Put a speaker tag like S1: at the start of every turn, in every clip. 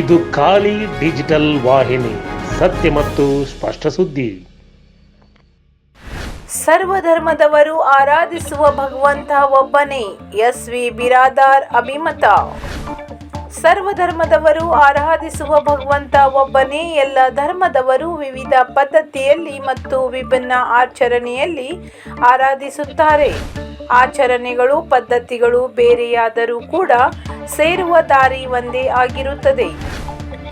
S1: ಇದು ಖಾಲಿ ಡಿಜಿಟಲ್ ವಾಹಿನಿ, ಸತ್ಯ ಮತ್ತು ಸ್ಪಷ್ಟ ಸುದ್ದಿ.
S2: ಸರ್ವಧರ್ಮದವರು ಆರಾಧಿಸುವ ಭಗವಂತ ಒಬ್ಬನೇ ಎಸ್ ವಿ ಬಿರಾದಾರ್ ಅಭಿಮತ. ಸರ್ವಧರ್ಮದವರು ಆರಾಧಿಸುವ ಭಗವಂತ ಒಬ್ಬನೇ, ಎಲ್ಲ ಧರ್ಮದವರು ವಿವಿಧ ಪದ್ಧತಿಯಲ್ಲಿ ಮತ್ತು ವಿಭಿನ್ನ ಆಚರಣೆಯಲ್ಲಿ ಆರಾಧಿಸುತ್ತಾರೆ. ಆಚರಣೆಗಳು, ಪದ್ಧತಿಗಳು ಬೇರೆಯಾದರೂ ಕೂಡ ಸೇರುವ ದಾರಿ ಒಂದೇ ಆಗಿರುತ್ತದೆ.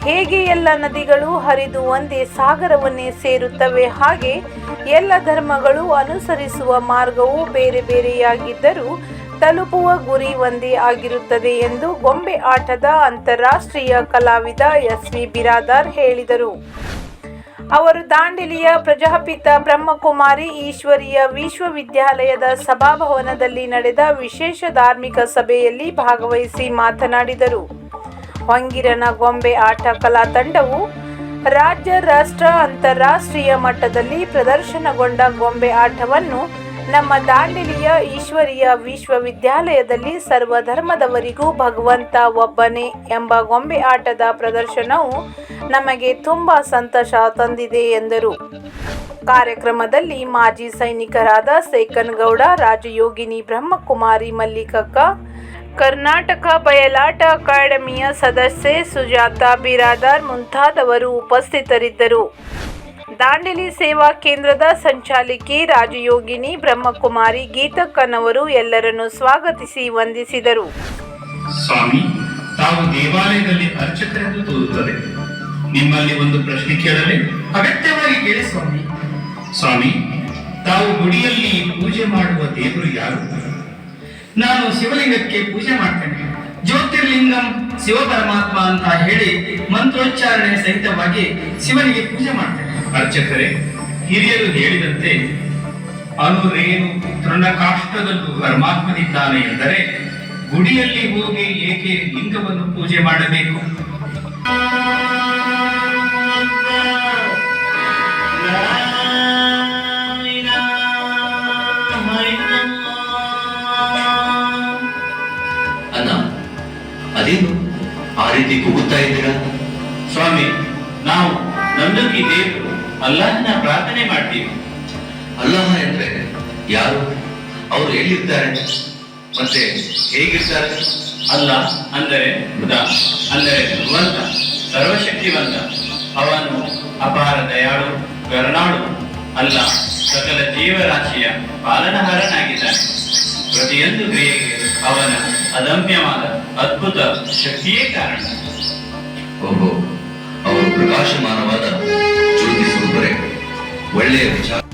S2: ಹೇಗೆ ಎಲ್ಲ ನದಿಗಳು ಹರಿದು ಒಂದೇ ಸಾಗರವನ್ನೇ ಸೇರುತ್ತವೆ, ಹಾಗೆ ಎಲ್ಲ ಧರ್ಮಗಳು ಅನುಸರಿಸುವ ಮಾರ್ಗವು ಬೇರೆ ಬೇರೆಯಾಗಿದ್ದರೂ ತಲುಪುವ ಗುರಿ ಒಂದೇ ಆಗಿರುತ್ತದೆ ಎಂದು ಗೊಂಬೆ ಆಟದ ಅಂತಾರಾಷ್ಟ್ರೀಯ ಕಲಾವಿದ ಎಸ್ ವಿ ಬಿರಾದಾರ್ ಹೇಳಿದರು. ಅವರು ದಾಂಡೇಲಿಯ ಪ್ರಜಾಪಿತ ಬ್ರಹ್ಮಕುಮಾರಿ ಈಶ್ವರಿಯ ವಿಶ್ವವಿದ್ಯಾಲಯದ ಸಭಾಭವನದಲ್ಲಿ ನಡೆದ ವಿಶೇಷ ಧಾರ್ಮಿಕ ಸಭೆಯಲ್ಲಿ ಭಾಗವಹಿಸಿ ಮಾತನಾಡಿದರು. ಹೊಂಗಿರನ ಗೊಂಬೆ ಆಟ ಕಲಾ ತಂಡವು ರಾಜ್ಯ ರಾಷ್ಟ್ರ ಅಂತಾರಾಷ್ಟ್ರೀಯ ಮಟ್ಟದಲ್ಲಿ ಪ್ರದರ್ಶನಗೊಂಡ ಗೊಂಬೆ ಆಟವನ್ನು ನಮ್ಮ ದಾಂಡಿಲಿಯ ಈಶ್ವರಿಯ ವಿಶ್ವವಿದ್ಯಾಲಯದಲ್ಲಿ ಸರ್ವಧರ್ಮದವರಿಗೂ ಭಗವಂತ ಒಬ್ಬನೇ ಎಂಬ ಗೊಂಬೆ ಆಟದ ಪ್ರದರ್ಶನವು ನಮಗೆ ತುಂಬ ಸಂತೋಷ ತಂದಿದೆ ಎಂದರು. ಕಾರ್ಯಕ್ರಮದಲ್ಲಿ ಮಾಜಿ ಸೈನಿಕರಾದ ಸೇಕನಗೌಡ, ರಾಜಯೋಗಿನಿ ಬ್ರಹ್ಮಕುಮಾರಿ ಮಲ್ಲಿಕಕ್ಕ, ಕರ್ನಾಟಕ ಬಯಲಾಟ ಅಕಾಡೆಮಿಯ ಸದಸ್ಯೆ ಸುಜಾತ ಬಿರಾದಾರ್ ಮುಂತಾದವರು ಉಪಸ್ಥಿತರಿದ್ದರು. ದಾಂಡೇಲಿ ಸೇವಾ ಕೇಂದ್ರದ ಸಂಚಾಲಕಿ ರಾಜಯೋಗಿನಿ ಬ್ರಹ್ಮಕುಮಾರಿ ಗೀತಕ್ಕನವರು ಎಲ್ಲರನ್ನು ಸ್ವಾಗತಿಸಿ ವಂದಿಸಿದರು.
S3: ಸ್ವಾಮಿ, ತಾವು ದೇವಾಲಯದಲ್ಲಿ ಅರ್ಚಕರೆಂದು ತೋರುತ್ತದೆ. ನಿಮ್ಮಲ್ಲಿ ಒಂದು ಪ್ರಶ್ನೆ ಕೇಳಲಿ
S4: ಅಗತ್ಯವಾಗಿ ಕೇಳಿ ಸ್ವಾಮಿ.
S3: ಸ್ವಾಮಿ, ತಾವು ಗುಡಿಯಲ್ಲಿ ಪೂಜೆ ಮಾಡುವ ದೇವರು ಯಾರು?
S4: ನಾನು ಶಿವಲಿಂಗಕ್ಕೆ ಪೂಜೆ ಮಾಡ್ತೇನೆ. ಜ್ಯೋತಿರ್ಲಿಂಗಂ ಶಿವ ಪರಮಾತ್ಮ ಅಂತ ಹೇಳಿ ಮಂತ್ರೋಚ್ಚಾರಣೆ ಸಹಿತವಾಗಿ ಶಿವನಿಗೆ ಪೂಜೆ ಮಾಡ್ತೇನೆ.
S3: ಅರ್ಚಕರೇ ಹಿರಿಯರು ಹೇಳಿದಂತೆ ಅನುರೇನು ತೃಣಕಾಷ್ಟದಲ್ಲೂ ಪರಮಾತ್ಮನಿದ್ದಾನೆ ಎಂದರೆ ಗುಡಿಯಲ್ಲಿ ಹೋಗಿ ಏಕೆ ಲಿಂಗವನ್ನು ಪೂಜೆ ಮಾಡಬೇಕು?
S5: ಅಣ್ಣ ಅದೇನು ಆ ರೀತಿ ಕೂಗುತ್ತಾ ಇದ್ದೀರಾ?
S3: ಸ್ವಾಮಿ ನಾವು ನಂಬಿಕೆ ದೇವರು ಅಲ್ಲಾಹನ ಪ್ರಾರ್ಥನೆ ಮಾಡ್ತೀವಿ.
S5: ಅಲ್ಲಾಹ ಎಂದ್ರೆ ಯಾರು? ಅವರು ಎಲ್ಲಿರ್ತಾರೆ? ಮತ್ತೆ ಹೇಗಿರ್ತಾರೆ?
S3: ಅಲ್ಲ ಅಂದರೆ ಬುಧ ಅಂದರೆ ಭಗವಂತ ಸರ್ವಶಕ್ತಿವಂತ. ಅವನು ಅಪಾರ ದಯಾಳು ಕರುಣಾಳು. ಅಲ್ಲ ಸಕಲ ಜೀವರಾಶಿಯ ಪಾಲನಹಾರನಾಗಿದ್ದಾನೆ ಪ್ರತಿಯೊಂದು ಕ್ರಿಯೆಗೆ ಅವನ ಅದಮ್ಯವಾದ ಅದ್ಭುತ ಶಕ್ತಿಯೇ ಕಾರಣ.
S5: ಓಹೋ ಅವರು ಪ್ರಕಾಶಮಾನವಾದ ಒಳ್ಳೆಯ ವಿಚಾರ.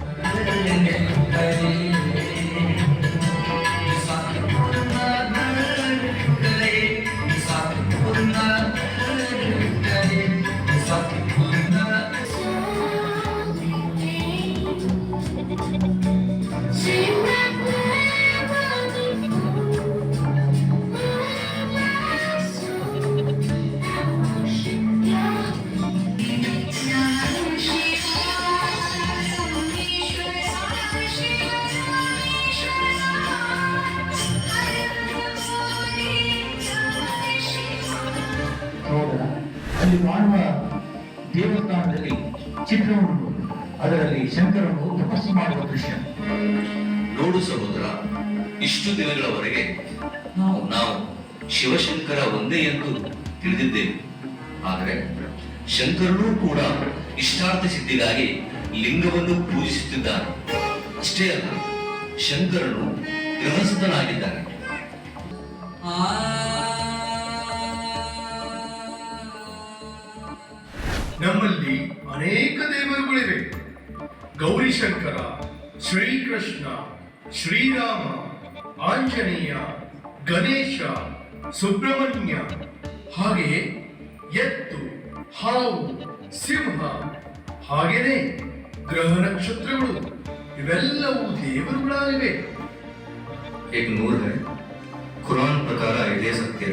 S6: ಅಲ್ಲಿ ಮಾಡುವ ದೇವಸ್ಥಾನದಲ್ಲಿ ಚಿತ್ರವನ್ನು ಅದರಲ್ಲಿ ಶಂಕರನು ತಪಸ್ಸು ಮಾಡುವ ದೃಶ್ಯ.
S5: ನೋಡು ಸಹೋದರ ಇಷ್ಟು ದಿನಗಳವರೆಗೆ ನಾವು ನಾವು ಶಿವಶಂಕರ ಒಂದೇ ಎಂದು ತಿಳಿದಿದ್ದೇವೆ. ಆದರೆ ಶಂಕರನೂ ಕೂಡ ಇಷ್ಟಾರ್ಥ ಸಿದ್ಧಿಗಾಗಿ ಲಿಂಗವನ್ನು ಪೂಜಿಸುತ್ತಿದ್ದಾನೆ ಅಷ್ಟೇ ಅಲ್ಲ ಶಂಕರನು ಗೃಹಸ್ಥನಾಗಿದ್ದಾನೆ
S7: ನಮ್ಮಲ್ಲಿ ಅನೇಕ ದೇವರುಗಳಿವೆ. ಗೌರಿಶಂಕರ, ಶ್ರೀಕೃಷ್ಣ, ಶ್ರೀರಾಮ, ಆಂಜನೇಯ, ಗಣೇಶ, ಸುಬ್ರಹ್ಮಣ್ಯ, ಹಾಗೆ ಎತ್ತು, ಹಾವು, ಸಿಂಹ ಹಾಗೆಯೇ ಗ್ರಹ ನಕ್ಷತ್ರಗಳು, ಇವೆಲ್ಲವೂ ದೇವರುಗಳಾಗಿವೆ.
S5: ಕುರಾನ್ ಪ್ರಕಾರ ಇದೇ ಸತ್ಯ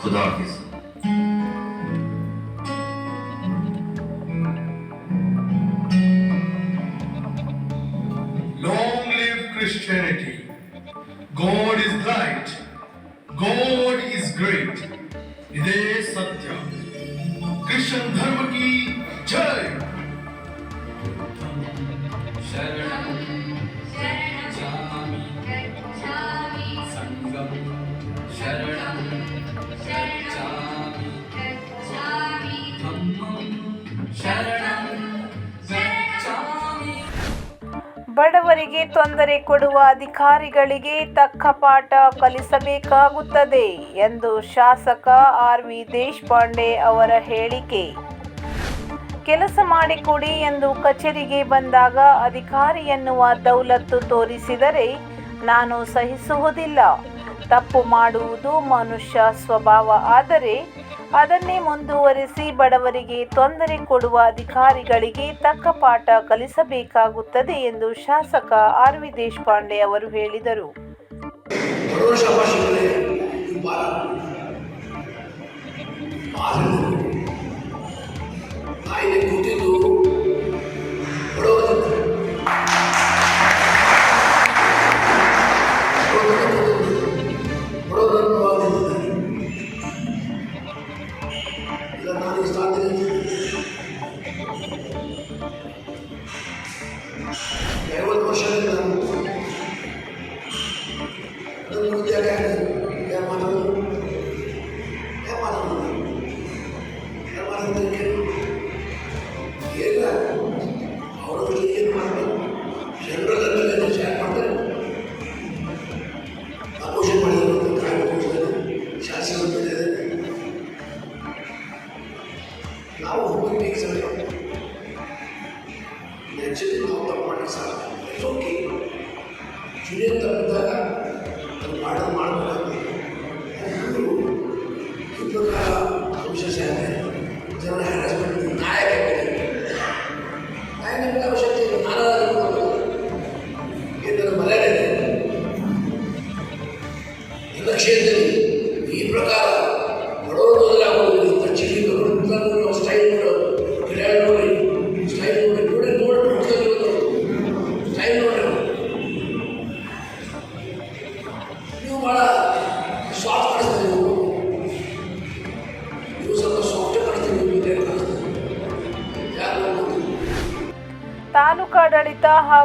S7: प्रकार सत्य खुदा
S2: ಬಡವರಿಗೆ ತೊಂದರೆ ಕೊಡುವ ಅಧಿಕಾರಿಗಳಿಗೆ ತಕ್ಕ ಪಾಠ ಕಲಿಸಬೇಕಾಗುತ್ತದೆ ಎಂದು ಶಾಸಕ ಆರ್ ವಿ ದೇಶಪಾಂಡೆ ಅವರ ಹೇಳಿಕೆ. ಕೆಲಸ ಮಾಡಿಕೊಡಿ ಎಂದು ಕಚೇರಿಗೆ ಬಂದಾಗ ಅಧಿಕಾರಿ ಎನ್ನುವ ದೌಲತ್ತು ತೋರಿಸಿದರೆ ನಾನು ಸಹಿಸುವುದಿಲ್ಲ. ತಪ್ಪು ಮಾಡುವುದು ಮನುಷ್ಯ ಸ್ವಭಾವ ಆದರೆ ಅದನ್ನೇ ಮುಂದುವರಿಸಿ ಬಡವರಿಗೆ ತೊಂದರೆ ಕೊಡುವ ಅಧಿಕಾರಿಗಳಿಗೆ ತಕ್ಕ ಪಾಠ ಕಲಿಸಬೇಕಾಗುತ್ತದೆ ಎಂದು ಶಾಸಕ ಆರ್ ವಿ ದೇಶಪಾಂಡೆ ಅವರು ಹೇಳಿದರು.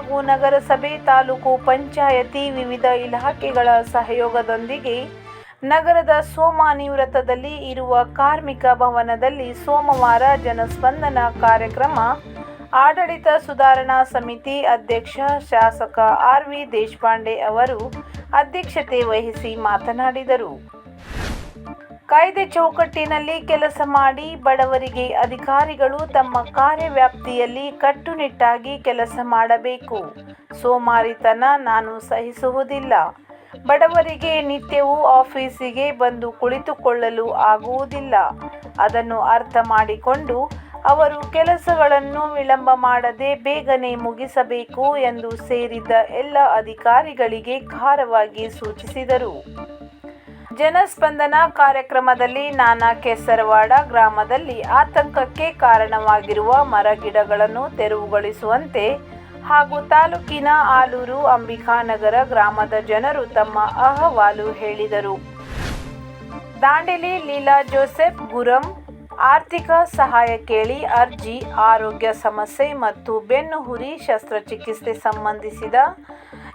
S2: ಹಾಗೂ ನಗರಸಭೆ ತಾಲೂಕು ಪಂಚಾಯತಿ ವಿವಿಧ ಇಲಾಖೆಗಳ ಸಹಯೋಗದೊಂದಿಗೆ ನಗರದ ಸೋಮಾನಿ ವೃತ್ತದಲ್ಲಿ ಇರುವ ಕಾರ್ಮಿಕ ಭವನದಲ್ಲಿ ಸೋಮವಾರ ಜನಸ್ಪಂದನ ಕಾರ್ಯಕ್ರಮ. ಆಡಳಿತ ಸುಧಾರಣಾ ಸಮಿತಿ ಅಧ್ಯಕ್ಷ ಶಾಸಕ ಆರ್ ವಿ ದೇಶಪಾಂಡೆ ಅವರು ಅಧ್ಯಕ್ಷತೆ ವಹಿಸಿ ಮಾತನಾಡಿದರು. ಕಾಯ್ದೆ ಚೌಕಟ್ಟಿನಲ್ಲಿ ಕೆಲಸ ಮಾಡಿ ಬಡವರಿಗೆ ಅಧಿಕಾರಿಗಳು ತಮ್ಮ ಕಾರ್ಯವ್ಯಾಪ್ತಿಯಲ್ಲಿ ಕಟ್ಟುನಿಟ್ಟಾಗಿ ಕೆಲಸ ಮಾಡಬೇಕು. ಸೋಮಾರಿತನ ನಾನು ಸಹಿಸುವುದಿಲ್ಲ. ಬಡವರಿಗೆ ನಿತ್ಯವೂ ಆಫೀಸಿಗೆ ಬಂದು ಕುಳಿತುಕೊಳ್ಳಲು ಆಗುವುದಿಲ್ಲ. ಅದನ್ನು ಅರ್ಥ ಮಾಡಿಕೊಂಡು ಅವರು ಕೆಲಸಗಳನ್ನು ವಿಳಂಬ ಮಾಡದೆ ಬೇಗನೆ ಮುಗಿಸಬೇಕು ಎಂದು ಸೇರಿದ್ದ ಎಲ್ಲ ಅಧಿಕಾರಿಗಳಿಗೆ ಖಾರವಾಗಿ ಸೂಚಿಸಿದರು. ಜನಸ್ಪಂದನ ಕಾರ್ಯಕ್ರಮದಲ್ಲಿ ನಾನಾ ಕೆಸರವಾಡ ಗ್ರಾಮದಲ್ಲಿ ಆತಂಕಕ್ಕೆ ಕಾರಣವಾಗಿರುವ ಮರಗಿಡಗಳನ್ನು ತೆರವುಗೊಳಿಸುವಂತೆ ಹಾಗೂ ತಾಲೂಕಿನ ಆಲೂರು ಅಂಬಿಕಾನಗರ ಗ್ರಾಮದ ಜನರು ತಮ್ಮ ಅಹವಾಲು ಹೇಳಿದರು. ದಾಂಡೇಲಿ ಲೀಲಾ ಜೋಸೆಫ್ ಗುರಂ ಆರ್ಥಿಕ ಸಹಾಯ ಕೇಳಿ ಅರ್ಜಿ, ಆರೋಗ್ಯ ಸಮಸ್ಯೆ ಮತ್ತು ಬೆನ್ನುಹುರಿ ಶಸ್ತ್ರಚಿಕಿತ್ಸೆ ಸಂಬಂಧಿಸಿದ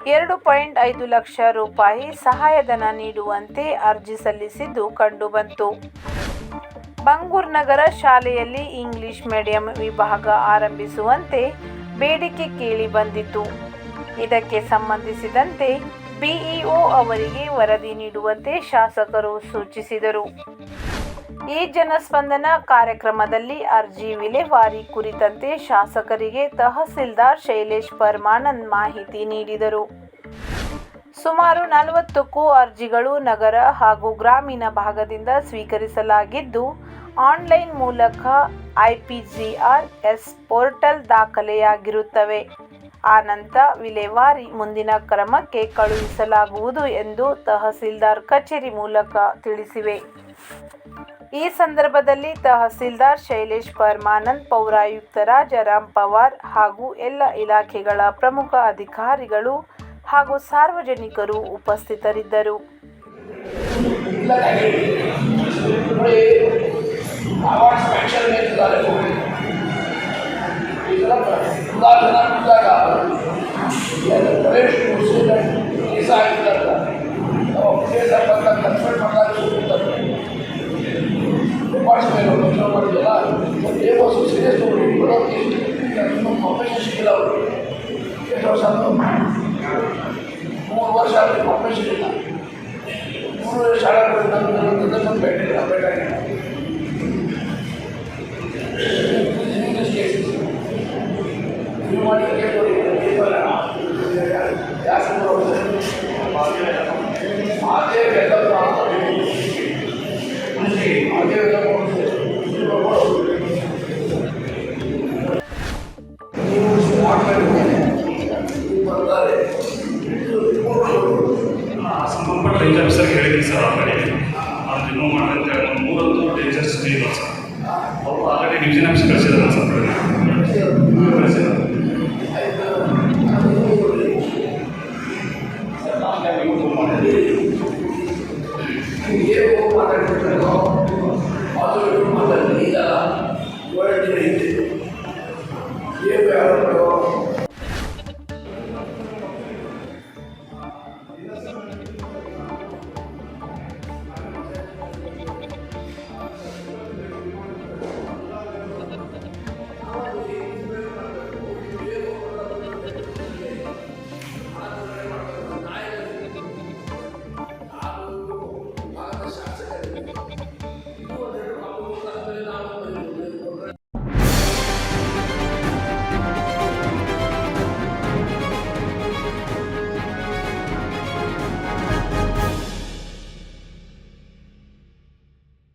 S2: ಎರಡು ಪಾಯಿಂಟ್ ಐದು ಲಕ್ಷ ರೂಪಾಯಿ ಸಹಾಯಧನ ನೀಡುವಂತೆ ಅರ್ಜಿ ಸಲ್ಲಿಸಿದ್ದು ಕಂಡುಬಂತು ಬಂಗೂರ್ ನಗರ ಶಾಲೆಯಲ್ಲಿ ಇಂಗ್ಲಿಷ್ ಮೀಡಿಯಂ ವಿಭಾಗ ಆರಂಭಿಸುವಂತೆ ಬೇಡಿಕೆ ಕೇಳಿ ಬಂದಿತು ಇದಕ್ಕೆ ಸಂಬಂಧಿಸಿದಂತೆ ಬಿಇಒ ಅವರಿಗೆ ವರದಿ ನೀಡುವಂತೆ ಶಾಸಕರು ಸೂಚಿಸಿದರು. ಈ ಜನಸ್ಪಂದನ ಕಾರ್ಯಕ್ರಮದಲ್ಲಿ ಅರ್ಜಿ ವಿಲೇವಾರಿ ಕುರಿತಂತೆ ಶಾಸಕರಿಗೆ ತಹಸೀಲ್ದಾರ್ ಶೈಲೇಶ್ ಪರ್ಮಾನಂದ್ ಮಾಹಿತಿ ನೀಡಿದರು. ಸುಮಾರು ನಲವತ್ತಕ್ಕೂ ಅರ್ಜಿಗಳು ನಗರ ಹಾಗೂ ಗ್ರಾಮೀಣ ಭಾಗದಿಂದ ಸ್ವೀಕರಿಸಲಾಗಿದ್ದು, ಆನ್ಲೈನ್ ಮೂಲಕ ಐಪಿಜಿಆರ್ ಎಸ್ ಪೋರ್ಟಲ್ ದಾಖಲೆಯಾಗಿರುತ್ತವೆ. ಆನಂತರ ವಿಲೇವಾರಿ ಮುಂದಿನ ಕ್ರಮಕ್ಕೆ ಕಳುಹಿಸಲಾಗುವುದು ಎಂದು ತಹಸೀಲ್ದಾರ್ ಕಚೇರಿ ಮೂಲಕ ತಿಳಿಸಿವೆ. ಈ ಸಂದರ್ಭದಲ್ಲಿ ತಹಸೀಲ್ದಾರ್ ಶೈಲೇಶ್ ಪರಮಾನಂದ್ ಪೌರಾಯುಕ್ತ ರಾಜಾರಾಮ್ ಪವಾರ್ ಹಾಗೂ ಎಲ್ಲ ಇಲಾಖೆಗಳ ಪ್ರಮುಖ ಅಧಿಕಾರಿಗಳು ಹಾಗೂ ಸಾರ್ವಜನಿಕರು ಉಪಸ್ಥಿತರಿದ್ದರು
S8: ಕೂಡ ಪ್ರೊಫೆಷನ್ ಸಿಕ್ಕಿಲ್ಲ ಅವರು ಎಷ್ಟು ವರ್ಷ ಆದರೂ ಮೂರು ವರ್ಷ ಆದರೆ ಪ್ರೊಫೆಷನ್ ಇಲ್ಲ ಮೂರು ಶಾಲೆ